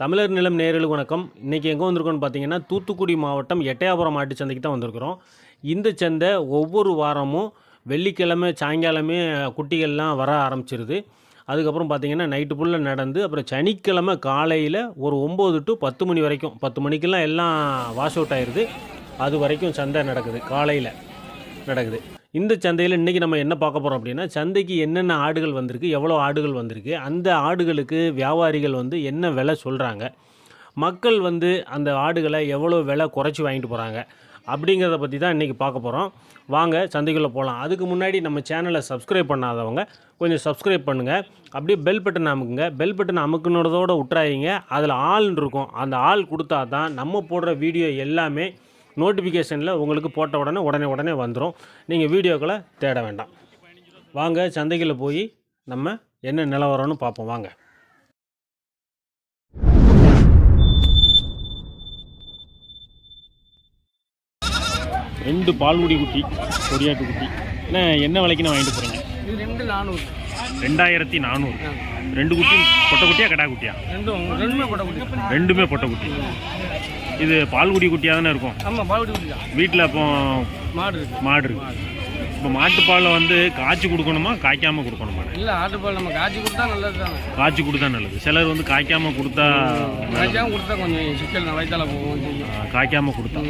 தமிழர் நிலம் நேரில் வணக்கம். இன்றைக்கி எங்கே வந்திருக்கோம்னு பார்த்தீங்கன்னா தூத்துக்குடி மாவட்டம் எட்டயாபுரம் மாட்டு சந்தைக்கு தான் வந்திருக்கிறோம். இந்த சந்தை ஒவ்வொரு வாரமும் வெள்ளிக்கிழமை சாயங்காலமே குட்டிகள்லாம் வர ஆரம்பிச்சிருது. அதுக்கப்புறம் பார்த்திங்கன்னா நைட்டு ஃபுல்லாக நடந்து அப்புறம் சனிக்கிழமை காலையில் ஒரு ஒம்பது டு பத்து மணி வரைக்கும் பத்து மணிக்கெல்லாம் எல்லாம் வாஷ் அவுட் ஆயிடுது அது வரைக்கும் சந்தை நடக்குது காலையில் நடக்குது. இந்த சந்தையில் இன்றைக்கி நம்ம என்ன பார்க்க போகிறோம் அப்படின்னா சந்தைக்கு என்னென்ன ஆடுகள் வந்திருக்கு எவ்வளோ ஆடுகள் வந்திருக்கு அந்த ஆடுகளுக்கு வியாபாரிகள் வந்து என்ன விலை சொல்கிறாங்க மக்கள் வந்து அந்த ஆடுகளை எவ்வளோ விலை குறைச்சி வாங்கிட்டு போகிறாங்க அப்படிங்கிறத பற்றி தான் இன்றைக்கி பார்க்க போகிறோம் வாங்க சந்தைக்குள்ளே போகலாம் அதுக்கு முன்னாடி நம்ம சேனலை சப்ஸ்கிரைப் பண்ணாதவங்க கொஞ்சம் சப்ஸ்கிரைப் பண்ணுங்கள் அப்படியே பெல் பட்டன் அமுக்குங்க. பெல் பட்டன் அமுக்குனதோடு விட்றாதீங்க அதில் ஆள் இருக்கும். அந்த ஆள் கொடுத்தா தான் நம்ம போடுற வீடியோ எல்லாமே நோட்டிஃபிகேஷனில் உங்களுக்கு போட்ட உடனே உடனே உடனே வந்துடும் நீங்கள் வீடியோக்களை தேட வேண்டாம். வாங்க சந்தைக்குள்ள போய் நம்ம என்ன நிலவரம்னு பார்ப்போம். வாங்க. ரெண்டு பால்குடி குட்டி கொடியாட்டு குட்டி. என்ன என்ன விலைக்கு நான் வாங்கிட்டு போகிறீங்க ரெண்டு நானூறு. ரெண்டாயிரத்தி நானூறு. ரெண்டு குட்டி பொட்டை குட்டியா கடா குட்டியா? ரெண்டும் ரெண்டுமே போட்ட குட்டி. ரெண்டுமே பொட்டை குட்டி. இது பால்குடி குட்டியாக தானே இருக்கும்? ஆமாம் பால்குடி குட்டி தான். வீட்டில் அப்போ மாடு இருக்கு. மாடு இருக்கு. இப்போ மாட்டுப்பாலை வந்து காய்ச்சி கொடுக்கணுமா காய்க்காம கொடுக்கணுமா? இல்லை ஆட்டுப்பால் நம்ம காய்ச்சி கொடுத்தா நல்லது தானே. காய்ச்சி கொடுத்தா நல்லது. சிலர் வந்து காய்க்காம கொடுத்தா காய்ச்சாம கொடுத்தா கொஞ்சம் சிக்கல் வயிற்றால போகும் செய்யும் ஆ, காய்க்காம கொடுத்தா.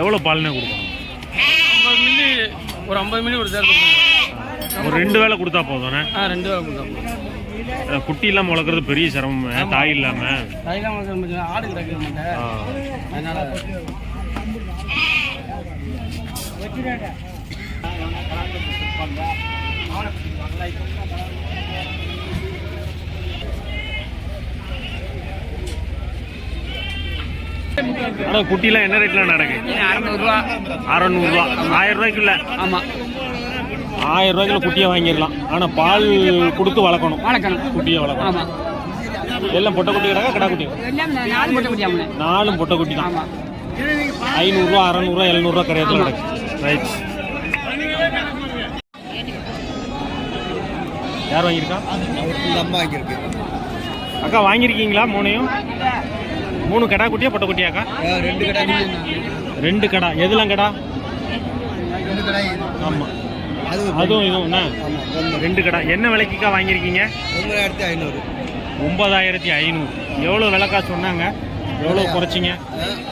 எவ்வளோ பால்னே கொடுக்கணும்? ஐம்பது மில்லி ஒரு ஐம்பது மில்லி ஒரு சேர்த்து ஒரு ரெண்டு வேளை கொடுத்தா போதும்ண்ணே ஆ ரெண்டு வேலை கொடுத்தா போதும். குட்டி இல்லாமல் வளர்க்குறது பெரிய சிரமம் தாய் வந்து நம்ம கொஞ்சம் ஆடு அதனால ஆனால் குட்டிலாம் என்ன ரேட்டில் நடக்கு? அறநூறுவா. அறநூறுவா. ஆயிரம் ரூபாய்க்குள்ள. ஆமாம் ஆயிரம் ரூபாய்க்குள்ள குட்டியை வாங்கிடலாம். ஆனால் பால் கொடுத்து வளர்க்கணும். குட்டியை வளர்க்கணும். எல்லாம் பொட்டை குட்டி கிடக்கா கடா குட்டி? நாலும் பொட்டை குட்டி தான். ஐநூறுரூவா அறநூறுவா எழுநூறுவா கரையத்தில் நடக்கு ரைட் யார் வாங்கியிருக்கா? அம்மா வாங்கியிருக்கு அக்கா வாங்கியிருக்கீங்களா மூணையும்? மூணு கடா குட்டியா பொட்டை குட்டியாக்கா ரெண்டு கடை ரெண்டு கடா. எதுலாம் கடா? ரெண்டு கடை. ஆமாம் அதுவும் இதுவும் என்ன ஆமாம் ஒன்று ரெண்டு கடா. என்ன விலைக்குக்கா வாங்கியிருக்கீங்க? ஒன்பதாயிரத்தி ஐநூறு. ஒன்பதாயிரத்தி ஐநூறு. எவ்வளோ விலைக்கா சொன்னாங்க? எவ்வளோ குறைச்சிங்க?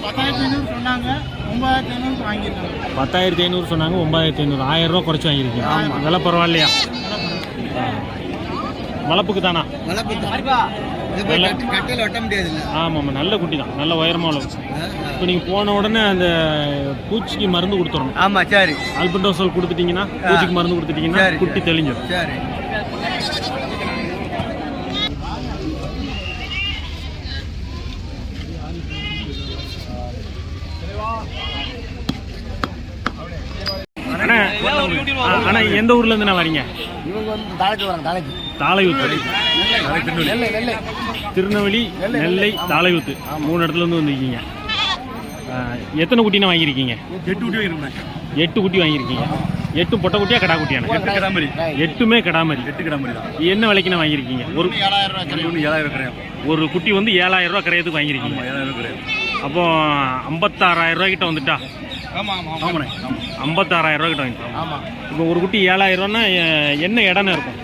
பத்தாயிரத்தி ஐநூறு சொன்னாங்க ஒன்பதாயிரத்தி ஐநூறு வாங்கியிருக்காங்க. பத்தாயிரத்தி ஐநூறு சொன்னாங்க ஒன்பதாயிரத்தி ஐநூறு. ஆயிரம் ரூபா குறைச்சி வாங்கியிருக்கீங்க. ஆமாம் விலை பரவாயில்லையா? ஆ. வளர்ப்புக்கு தானா? வளர்ப்பு ஆமாம் நல்ல குட்டி தான். நல்ல உயரமாக உள்ள இப்போ நீங்கள் போன உடனே அந்த பூச்சிக்கு மருந்து கொடுத்துடணும். ஆமாம் சரி. அல்பண்டோசல் கொடுத்துட்டீங்கன்னா பூச்சிக்கு மருந்து கொடுத்துட்டீங்கன்னா சரி, குட்டி தெளிஞ்சிடும் சரி. அண்ணா அண்ணா எந்த ஊர்லேருந்து நான் வரீங்க? இவங்க வந்து தாளைக்கு வராங்க தாளைக்கு. தாளையூத்து திருநெல்வேலி நெல்லை தாளையூத்து மூணு இடத்துல இருந்து வந்திருக்கீங்க. எத்தனை குட்டினா வாங்கியிருக்கீங்க? எட்டு குட்டி எட்டு குட்டி வாங்கியிருக்கீங்க. எட்டு பொட்டை குட்டியா கடா கிடாமரி. எட்டுமே கிடாமரி. எட்டு கிடாமரி என்ன விலைக்குண்ணா வாங்கியிருக்கீங்க? ஒரு ஏழாயிரம் கிடையாது ஒரு குட்டி வந்து ஏழாயிரம் ரூபா கிடையாதுக்கு வாங்கியிருக்கீங்க. கிடையாது அப்போ ஐம்பத்தாறாயிரம் ரூபா கிட்ட வந்துட்டா? ஐம்பத்தாறாயிரம் ரூபா கிட்ட வாங்கிட்டோம் இப்போ ஒரு குட்டி ஏழாயிரம் ரூபான்னா என்ன இடம்னு இருக்கும்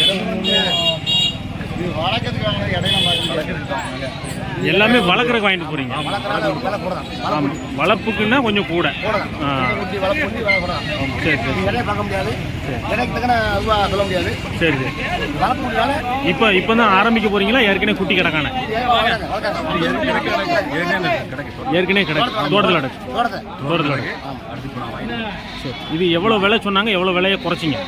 இது வளர்க்கறதுக்கு வாங்கினது இடையில வளர்க்கறதுக்கு எல்லாமே வளர்க்குறக்கு வாங்கிட்டு போறீங்க. வளர்ப்புக்குன்னா கொஞ்சம் கூட. சரி சரி பார்க்க முடியாது. சரி. சரி இப்போ இப்போ தான் ஆரம்பிக்க போறீங்களா? ஏற்கனவே குட்டி கிடக்கான? ஏற்கனவே கிடக்கு தோட்டத்தில் கிடக்கு. தோட்டத்தில் கிடக்கு. சரி. இது எவ்வளோ விலை சொன்னாங்க? எவ்வளோ விலையை குறைச்சிங்க?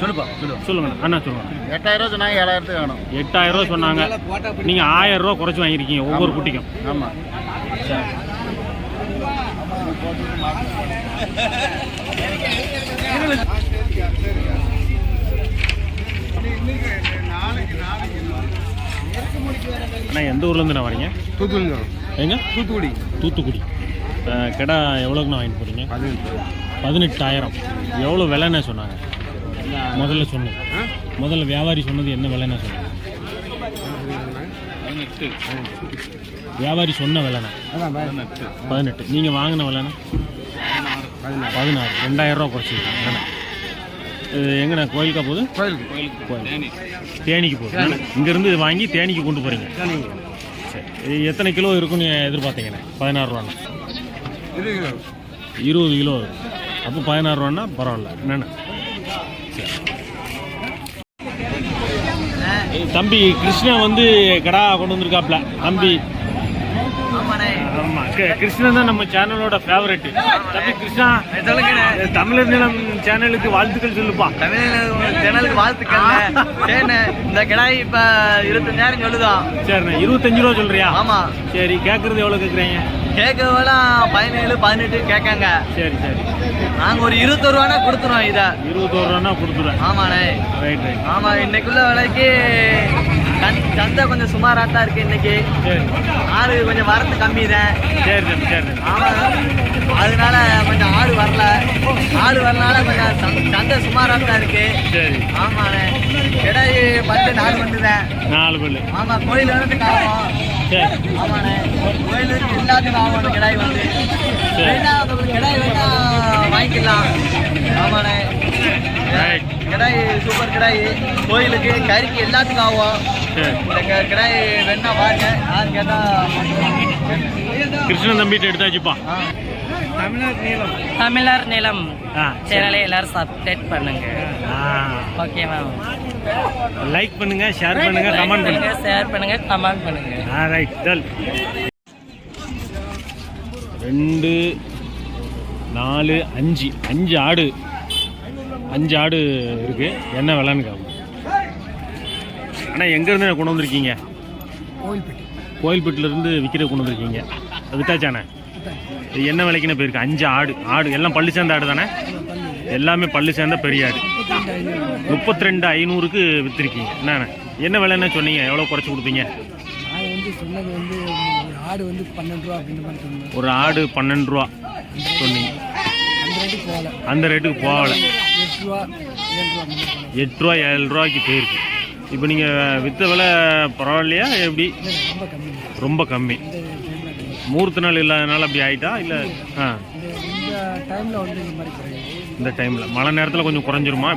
சொல்லுப்பா சொல்லு. சொல்லுங்க அண்ணா சொல்லுங்க எட்டாயிரம் ரூபா சொன்னாங்க ஏழாயிரத்துக்கு வேணும் எட்டாயிரம் ரூபா சொன்னாங்க. நீங்கள் ஆயிரம் ரூபா குறைச்சி வாங்கியிருக்கீங்க ஒவ்வொரு குட்டிக்கும். ஆமாம் அண்ணா எந்த ஊர்லேருந்து நான் வரீங்க? தூத்துக்குடி எங்க? தூத்துக்குடி. தூத்துக்குடி. கிடா எவ்வளோக்குண்ணா வாங்கிட்டு போகிறீங்க பதினெட்டாயிரம். எவ்வளோ விலைன்னு சொன்னாங்க. முதல்ல சொன்னேன் முதல்ல வியாபாரி சொன்னது என்ன விலைண்ணா சொல்லுங்க வியாபாரி சொன்ன விலைண்ணா. பதினெட்டு. நீங்கள் வாங்கின விலைண்ணா? பதினாறு. ரெண்டாயிரம் ரூபா குறைச்சிருக்காங்க. இது எங்கண்ணா? கோயிலுக்கா போகுது? கோயிலுக்கு. கோயில் தேனிக்கு போகுது. இங்கேருந்து வாங்கி தேனிக்கு கொண்டு போகிறீங்க சரி. எத்தனை கிலோ இருக்குன்னு எதிர்பார்த்தீங்கண்ணே? பதினாறு ரூபாண்ணா. இது இருபது கிலோ. இருக்கும் அப்போ பதினாறு ரூபான்னா பரவாயில்ல. என்னண்ணா சரி தம்பி கிருஷ்ணா வந்து கடா கொண்டு வந்திருக்காப்ல. தம்பி. ஆமா க- கிருஷ்ணன் தான் நம்ம சேனலோட ஃபேவரட் தம்பி கிருஷ்ணா தமிழர் நிலம் சேனலுக்கு வாழ்த்துக்கள் சொல்லுப்பா. தமிழ் சேனலுக்கு வாழ்த்துக்கள் சரிண்ணே இந்த கிடாய் இப்ப இருபத்தஞ்சாயிரம் சொல்லுதோம் சரிண்ணே இருபத்தஞ்சு ரூபா சொல்றியா? ஆமா. சரி கேட்கறது எவ்வளோ கேட்குறீங்க கேட்கவெல்லாம் பதினேழு பதினெட்டு கேட்காங்க. சரி சரி. நாங்க ஒரு இருபத்தொரு ரூபானா கொடுத்துருவோம் இத. இருபத்தோரு ரூபான்னா கொடுத்துருவேன் ஆமாண்ணே. ரைட் ரைட் ஆமா இன்னைக்குள்ள விலைக்கு சந்தை கொஞ்சம் சுமாரா தான் இருக்கு இன்னைக்கு. சரி. ஆடு கொஞ்சம் வரத்து கம்மி தான் சரி சரி. தம்பி ஆமா அதனால கொஞ்சம் ஆடு வரல. ஆடு வரனால கொஞ்சம் சந்தை- சந்தை சுமாரா தான் இருக்கு. சரி. ஆமாண்ணே. கிடாய் பத்து நாலு வந்துதான் நாலு பல்லு. ஆமா கோயில் வரதுக்கு ஆகும் சரி. ஆமாண்ணே. கோயிலுக்கு எல்லாத்துக்கும் ஆகும் அந்த கிடாய் வந்து. சரி. வேணா உங்களுக்கு கிடாய் வேணா வாங்கிக்கலாம். ஆமாண்ணே. கிடாய். சூப்பர் கிடாய். கோயிலுக்கு கறிக்கு எல்லாத்துக்கும் ஆகும். இந்த கிடாய் வேணா பாருங்க யாரு கேட்டா கிருஷ்ணன் தம்பிட்டு எடுத்தாச்சுப்பா. தமிழர் நிலம் ஆ சேனலை எல்லாரும் சப்ஸ்கிரைப் பண்ணுங்க. ஓகேவா லைக் பண்ணுங்க ஷேர் பண்ணுங்க கமெண்ட் பண்ணுங்க. ஷேர் பண்ணுங்க கமெண்ட் பண்ணுங்க. ஆ ரைட் டல் ரெண்டு நாலு அஞ்சு. அஞ்சு ஆடு. அஞ்சு ஆடு இருக்கு. என்ன விலைன்னு காணும் ஆனால் எங்கேருந்து கொண்டு வந்திருக்கீங்க? கோயில்பட்டிலேருந்து விற்கிற கொண்டு வந்திருக்கீங்க. வித்தாச்சானே இது என்ன விலைக்குன்னு போயிருக்கு? அஞ்சு ஆடு. ஆடு. எல்லாம் பல்லு சேர்ந்த ஆடு தானே? எல்லாமே பல்லு சேர்ந்த பெரிய ஆடு. முப்பத்தி ரெண்டு ஐநூறுக்கு விற்றுருக்கீங்க என்னண்ணே என்ன விலைன்னு சொன்னீங்க? எவ்வளோ குறைச்சி கொடுப்பீங்க? ஆடு வந்து பன்னெண்டு ரூபா ஒரு ஆடு பன்னெண்டு ரூபா. சொன்னீங்க. அந்த ரேட்டுக்கு போகல. எட்டு ரூபா ஏழு ரூபாய்க்கு போயிருக்கு. இப்போ நீங்கள் விற்ற விலை பரவாயில்லையா? எப்படி? ரொம்ப கம்மி. மூர்த்த நாள் இல்லாதனால அப்படி ஆயிட்டா? இல்லை ஆ. இந்த டைமில் வந்து இந்த டைமில் மழை நேரத்தில் கொஞ்சம் குறைஞ்சிருமா?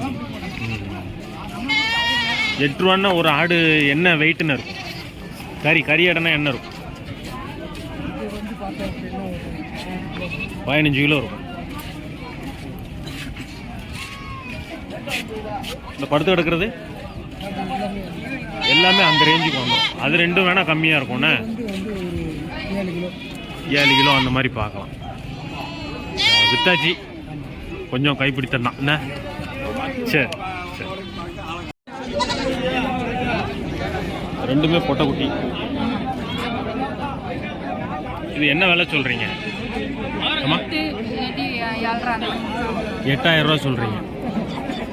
எட்டு ரூபான்னா ஒரு ஆடு என்ன வெயிட்டுன்னு இருக்கும். கறி கறி ஆடுனா என்ன இருக்கும் இது வந்து பார்த்தா அப்படின்னா ஒரு பதினஞ்சு கிலோ இருக்கும். இந்த படுத்து கிடக்கிறது எல்லாமே அந்த ரேஞ்சுக்கு வந்துடும் அது ரெண்டும் வேணால் கம்மியாக இருக்கும்ண்ணே ஏழு கிலோ அந்த மாதிரி பார்க்கலாம். வித்தாச்சி. கொஞ்சம் கைப்பிடித்தான் என்ன? சரி சரி. ரெண்டுமே பொட்டைக்குட்டி. இது என்ன விலை சொல்கிறீங்க எட்டாயிரம் ரூபா சொல்கிறீங்க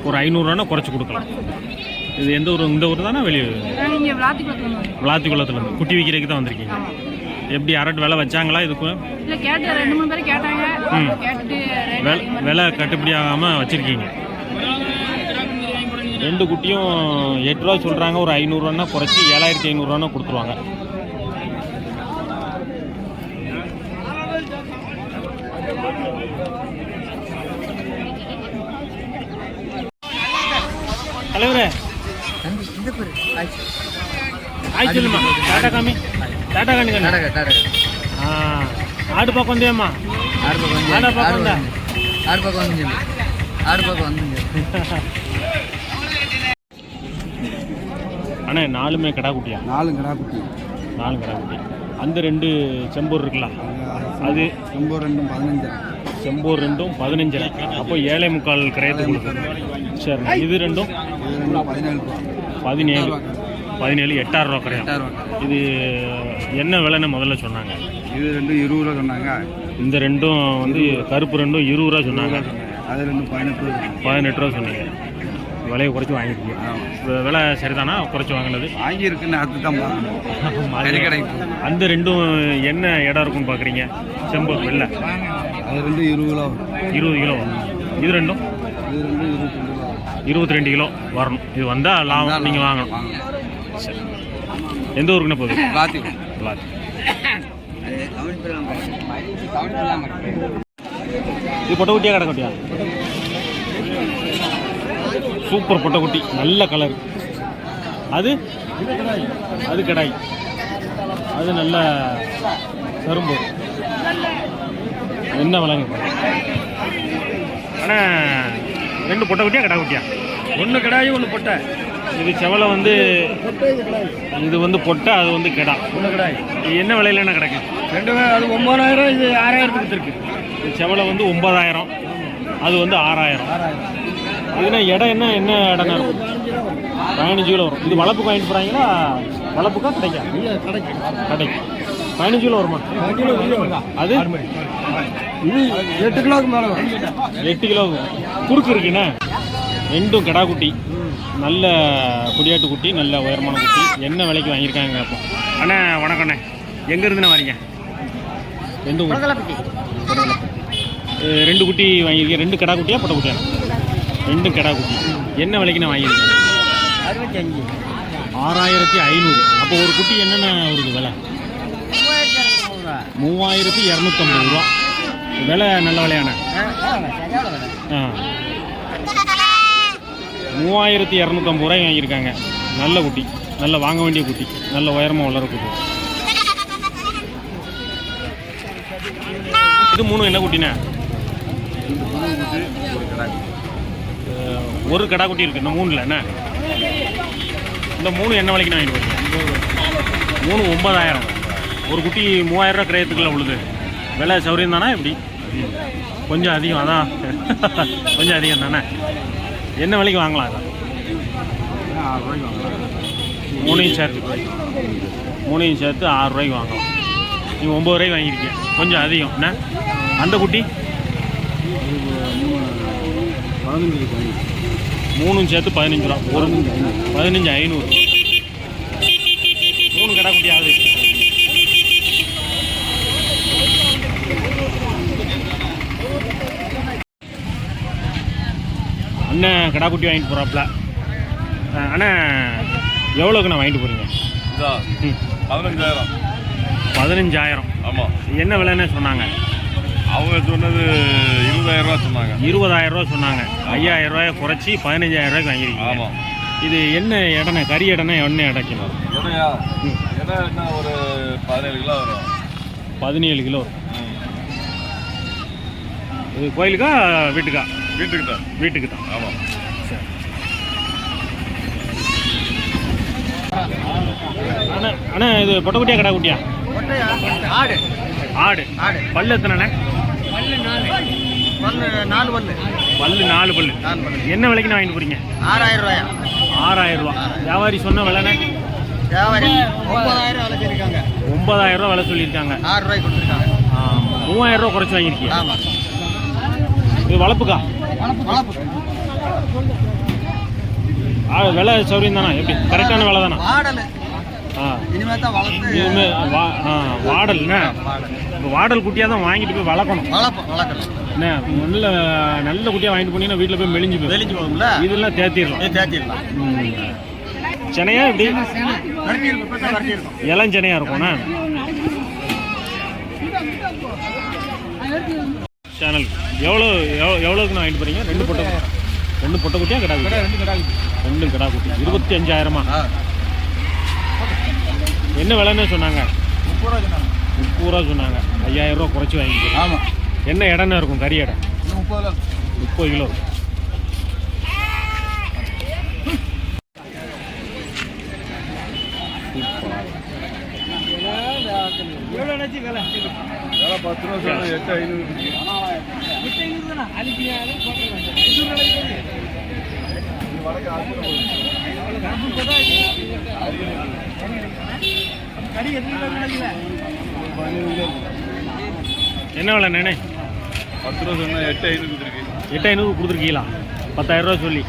ஒரு ஐநூறுரூவானா குறைச்சி கொடுக்கலாம். இது எந்த ஊர்? இந்த ஊர் தானே? வெளியே விளாத்திக்குளத்தில் விளாத்திக்குளத்துலேருந்து குட்டி விற்கிறதுக்கு தான் வந்திருக்கீங்க. எப்படி அரட்டு விலை வச்சாங்களா அதிகமா விலை கட்டுப்படி ஆகாமல் வச்சுருக்கீங்க. ரெண்டு குட்டியும் எட்டு ரூபா சொல்கிறாங்க ஒரு ஐநூறுரூவானா குறைச்சி ஏழாயிரத்தி ஐநூறுரூவானா கொடுத்துருவாங்க. தலைவரே. ஆய் சொல்லுமா. டாட்டா காமி. டாட்டா காமி ஆடு பக்கம் வந்தியாம்மா? ஆடா பக்கம் வந்தா? ஆறு பக்கம் வந்து ஆறு பக்கம் வந்து அண்ணே நாலுமே கடா குட்டியா நாலு கடா குட்டி நாலு கடா குட்டி அந்த ரெண்டு செம்பூர் இருக்குல்ல? அது? ஒம்பது ரெண்டும் பதினஞ்சு செம்பூர் ரெண்டும் பதினஞ்சரை. அப்போ ஏழை முக்கால் கிரயத்து கொடுக்கும் சரி இது ரெண்டும்? பதினேழு பதினேழு. எட்டாயிரம் ரூபா ரூபா இது என்ன விலைன்னு முதல்ல சொன்னாங்க. இது ரெண்டும் இருபது ரூபா சொன்னாங்க. இந்த ரெண்டும் வந்து கருப்பு ரெண்டும் இருபது ரூபா சொன்னாங்க. அது ரெண்டும் பதினெட்டு ரூபா பதினெட்டு ரூபா சொன்னீங்க. விலையை குறைச்சி வாங்கிருக்கீங்க. வி- விலை சரிதானா? குறைச்சி வாங்கினது? வாங்கியிருக்குன்னு அது தான் அந்த ரெண்டும் என்ன இடம் இருக்குன்னு பார்க்குறீங்க? செம்பூர் வெள்ளை. அது ரெண்டும் இருபது ரூபா வரும். இருபது கிலோ. இது ரெண்டும்? இது ரெண்டும் வரும் இருபத்தி ரெண்டு கிலோ வரணும். இது வந்தால் லாபம் நீங்கள் வாங்கணும். சரி. எந்த ஊருக்குண்ணே போகுது? இது பொட்டக்குட்டியா கடைக்குட்டியா? சூப்பர் பொட்டக்குட்டி. நல்ல கலர். அது? அது கடாய். அது நல்ல கரும்பு. என்ன விலங்கு? ஆனால் ரெண்டு பொட்டக்குட்டியா கடாக்குட்டியா? ஒன்று கிடாயி ஒன்று பொட்டை. இது செவலை வந்து இது வந்து பொட்டை அது வந்து கிடா. ஒன்று கிடாய். என்ன விலையில என்ன கிடைக்கும் ரெண்டு அது ஒம்பதாயிரம் இது ஆறாயிரத்துக்கு இருக்கு இது செவலை வந்து ஒன்பதாயிரம். அது வந்து ஆறாயிரம். இதுனா இடம் என்ன என்ன இடம்னா இருக்கும்? பதினஞ்சு கிலோ வரும். இது வளர்ப்புக்கு வாங்கிட்டு போகிறாங்களா வளர்ப்புக்கா கிடைக்கா? கிடைக்கும் பதினஞ்சு கிலோ வருமா? அது? இது எட்டு கிலோவுக்கு மேலே எட்டு கிலோ குறுக்கு இருக்குண்ணே ரெண்டும் கிடா குட்டி. நல்ல குடியாட்டு குட்டி நல்ல உயரமான குட்டி. என்ன விலைக்கு வாங்கியிருக்காங்க அப்போ? அண்ணா வணக்கண்ணே எங்கேருந்துண்ணே வரீங்க? அஹ் ரெண்டு குட்டி வாங்கியிருக்கேன் ரெண்டு கிடா குட்டியா பொட்டை குட்டியா? ரெண்டும் கிடா குட்டி. என்ன விலைக்கு நான் வாங்கியிருக்கேன் அறுபத்தஞ்சு. ஆறாயிரத்தி ஐநூறு. அப்போ ஒரு குட்டி என்னென்ன வருது விலை? மூவாயிரத்தி இரநூத்தம்பது ரூபா. விலை நல்ல விலையான ஆ. மூவாயிரத்தி இரநூத்தம்பது ரூபாய் வாங்கியிருக்காங்க. நல்ல குட்டி. நல்ல வாங்க வேண்டிய குட்டி. நல்ல உயரமாக வளர குட்டி. இது மூணு என்ன குட்டிண்ணே? ஒரு கடா குட்டி இருக்கு. இந்த மூணுல என்ன? இந்த மூணு என்ன விலைக்கு நான் வாங்கிட்டு மூணு ஒன்பதாயிரம். ஒரு குட்டி மூவாயிரம் ரூபா கிரயத்துக்குள்ள உழுது. விலை சௌரியம் தானே எப்படி? கொஞ்சம் அதிகம் அதான். கொஞ்சம் அதிகம் தானே? என்ன விலைக்கு வாங்கலாம் மூணையும் சேர்த்து. மூணையும் சேர்த்து ஆறு ரூபாய்க்கு வாங்கலாம். நீங்கள் ஒம்பது ரூபாய்க்கு வாங்கியிருக்கீங்க கொஞ்சம் அதிகம். என்ன? அந்த குட்டி? மூணும் சேர்த்து பதினஞ்சு ரூபா. ஒரு பதினஞ்சு ஐநூறு. மூணு கடை குட்டி ஆகுது. அண்ணன் கடா குட்டி வாங்கிட்டு போகிறாப்புல அண்ணன் எவ்வளோக்கு நான் வாங்கிட்டு போகிறீங்க பதினஞ்சாயிரம். பதினஞ்சாயிரம். ஆமாம் என்ன விலைன்னு சொன்னாங்க? அவங்க சொன்னது இருபதாயிரம் ரூபா சொன்னாங்க. இருபதாயிரம் ரூபா சொன்னாங்க. ஐயாயிரம் ரூபாயை குறைச்சி பதினஞ்சாயிரம் ரூபாய்க்கு வாங்கியிருக்கீங்க. ஆமாம் இது என்ன இடம்னா கறி இடம்னா என்ன இடக்கணும் என்ன ஒரு பதினேழு கிலோ வரும். பதினேழு கிலோ. இது கோயிலுக்கா வீட்டுக்கா? வீட்டுக்கு தான். வீட்டுக்கு தான். ஆமாம் அண்ணா அண்ணா இது பொட்டக்குட்டியா கடா குட்டியா ஆடு. ஆடு. ஆடு. பல்லு எத்தனை பல்லு நாலு. பல்லு பல்லு. நாலு பல்லு. நாலு பல்லு. என்ன விலைக்கு நான் வாங்கிட்டு போறீங்க? ஆறாயிரம் ரூபாயா? ஆறாயிரம் ரூபா. வியாபாரி சொன்ன விலைண்ணே வியாபாரி ஒன்பதாயிரம் வேலை செஞ்சிருக்காங்க ஒன்பதாயிரம் ரூபா விலை சொல்லியிருக்காங்க. ஆறு ரூபாய்க்கு கொடுத்துருக்காங்க. மூவாயிரம் ரூபா குறைச்சி வாங்கியிருக்கீங்க ஆமாம் இது வளர்ப்புக்கா? வளர்ப்பு ஆ, விலை சௌரியம் தானே? எப்படி? கரெக்டான விலை தானே? வாடல். இப்போ வாடல் குட்டியாக தான் வாங்கிட்டு போய் வளர்க்கணும். என்ன நல்ல நல்ல குட்டியாக வாங்கிட்டு போனீங்கன்னா வீட்டில் போய் மெலிஞ்சு போய் வெளிஞ்சு போகும்ல? இதெல்லாம் தேத்திடலாம். தேத்திடலாம். சென்னையா இளம் சென்னையா இருக்கும்ண்ணா சேனல் எவ்வளோ எவ்வளோ எவ்வளோக்கு நான் வாங்கிட்டு போறீங்க? ரெண்டு பொட்டை ரெண்டு பொட்டை குட்டியா கிடா குட்டி ரெண்டு கிடாய் ரெண்டும் கிடா குட்டி. இருபத்தி அஞ்சாயிரமா என்ன விலைன்னு சொன்னாங்க? முப்பது ரூபா சொன்னாங்க. முப்பது ரூபா சொன்னாங்க. ஐயாயிரம் ரூபா குறைச்சி வாங்கிக்கோ ஆமாம் என்ன இடம்னா இருக்கும்? கறி இடம். முப்பது முப்பது கிலோ. இருக்கும் எவ்வளோ வேலை? பத்து ரூபா சொன்னா எட்டு ஐநூறு என்ன விலை நேனே? பத்து ரூபா சொன்னா எட்டு ஐநூறு இருக்கு எட்டு ஐநூறு கொடுத்துருக்கீங்களா? பத்தாயிரம் ரூபா சொல்லி.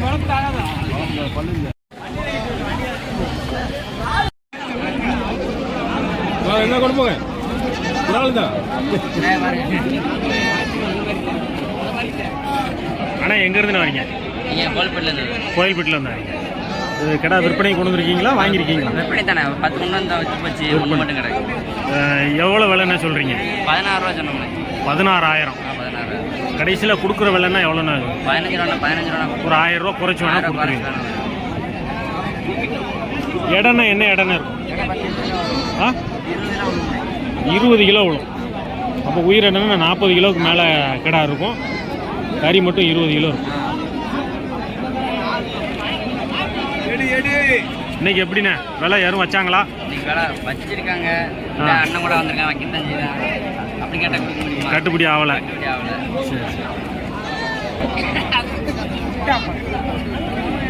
வளர்ப்பு ஆகாதா என்ன கொண்டு போங்க ஒரு ஆள் தான் கிடாலாம் எங்கேருந்து வரீங்க? கோயில்பேட்டில் வந்து வரீங்க. இது கிடா விற்பனை கொண்டு வந்திருக்கீங்களா? வாங்கியிருக்கீங்களா? எப்படி தானே பத்து கொண்டு வந்து வச்சு போச்சு. ஒன்று மட்டும் அஹ், எவ்வளோ விலைன்னு சொல்கிறீங்க பதினாறுரூவா சொன்னோம்ல பதினாறாயிரம். கடைசியில் கொடுக்குற விலைன்னா எவ்வளோண்ணா ஆகும்? பதினஞ்சு ரூபா பதினஞ்சு ரூபா. ஒரு ஆயிரம் ரூபா குறைச்சி ரூபாய் கொடுத்துருவீங்க. இடம்னா என்ன இடம்னா இருக்கும்? ஆ? இருபது கிலோ விழும். அப்போ உயிர் இடம்னா நாற்பது கிலோவுக்கு மேலே கிடா இருக்கும். கறி மட்டும் இருபது கிலோ இருக்கும். இன்னைக்கு எப்படிண்ணே? விலை யாரும் வச்சாங்களா? வச்சிருக்காங்க. அண்ணன் கூட வந்திருக்காங்க கட்டுப்படி ஆகலை.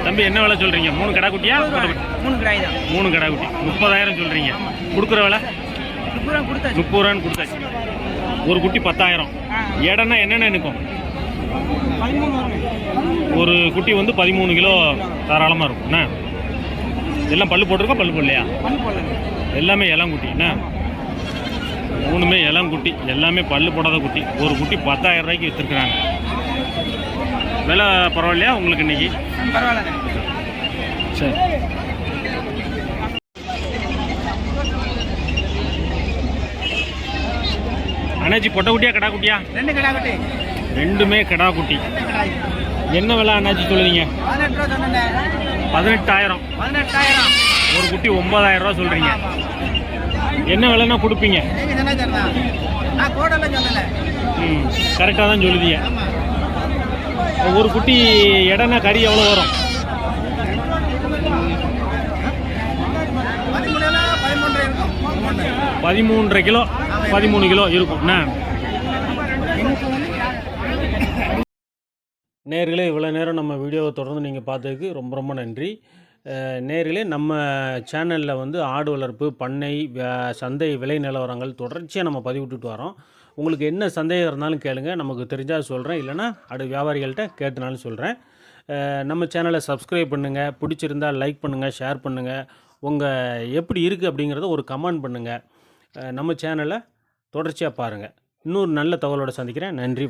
தம்பி என்ன விலை சொல்கிறீங்க மூணு கடா குட்டியா? மூணு தான். மூணு கடா குட்டி. முப்பதாயிரம் சொல்கிறீங்க கொடுக்குற விலை? முப்பது ரூபான்னு கொடுத்தாச்சு. ஒரு குட்டி பத்தாயிரம். இடம்னா என்னென்ன நிற்கும் ஒரு குட்டி வந்து பதிமூணு கிலோ தாராளமாக இருக்கும். என்ன? எல்லாம் பல்லு போட்டிருக்கா? பல்லு போடலையா? எல்லாமே இளங்குட்டி என்ன? மூணுமே இளங்குட்டி எல்லாமே பல்லு போடாத குட்டி. ஒரு குட்டி பத்தாயிரம் ரூபாய்க்கு விற்றுருக்குறாங்க விலை பரவாயில்லையா உங்களுக்கு இன்னைக்கு? பரவாயில்ல சரி. அண்ணாச்சி பொட்டை குட்டியா கடா குட்டியா? ரெண்டு கிடா கட்டி. ரெண்டுமே கடா குட்டி. என்ன விலை அண்ணாச்சி சொல்லுவீங்க பதினெட்டாயிரம். பதினெட்டாயிரம். ஒரு குட்டி ஒன்பதாயிரம் ரூபா சொல்றீங்க. என்ன விலைன்னா கொடுப்பீங்க? ம் கரெக்டாக தான் சொல்லுதீங்க. ஒரு குட்டி இடம்னா கறி எவ்வளோ வரும்? பதிமூன்றரை கிலோ. பதிமூணு கிலோ இருக்கும். நேர்களே இவ்வளோ நேரம் நம்ம வீடியோவை தொடர்ந்து நீங்கள் பார்த்ததுக்கு ரொம்ப ரொம்ப நன்றி. நேரிலே நேர்களே நம்ம சேனலில் வந்து ஆடு வளர்ப்பு பண்ணை சந்தை விலை நிலவரங்கள் தொடர்ச்சியாக நம்ம பதிவிட்டுட்டு வரோம். உங்களுக்கு என்ன சந்தேகம் இருந்தாலும் கேளுங்கள் நமக்கு தெரிஞ்சால் சொல்கிறேன் இல்லைனா அடு வியாபாரிகள்கிட்ட கேட்டுனாலும் சொல்கிறேன் நம்ம சேனலை சப்ஸ்கிரைப் பண்ணுங்கள் பிடிச்சிருந்தால் லைக் பண்ணுங்கள் ஷேர் பண்ணுங்கள் உங்கள் எப்படி இருக்குது அப்படிங்கிறத ஒரு கமெண்ட் பண்ணுங்கள் நம்ம சேனலை தொடர்ச்சியாக பாருங்கள் இன்னொரு நல்ல தகவலோடு சந்திக்கிறேன். நன்றி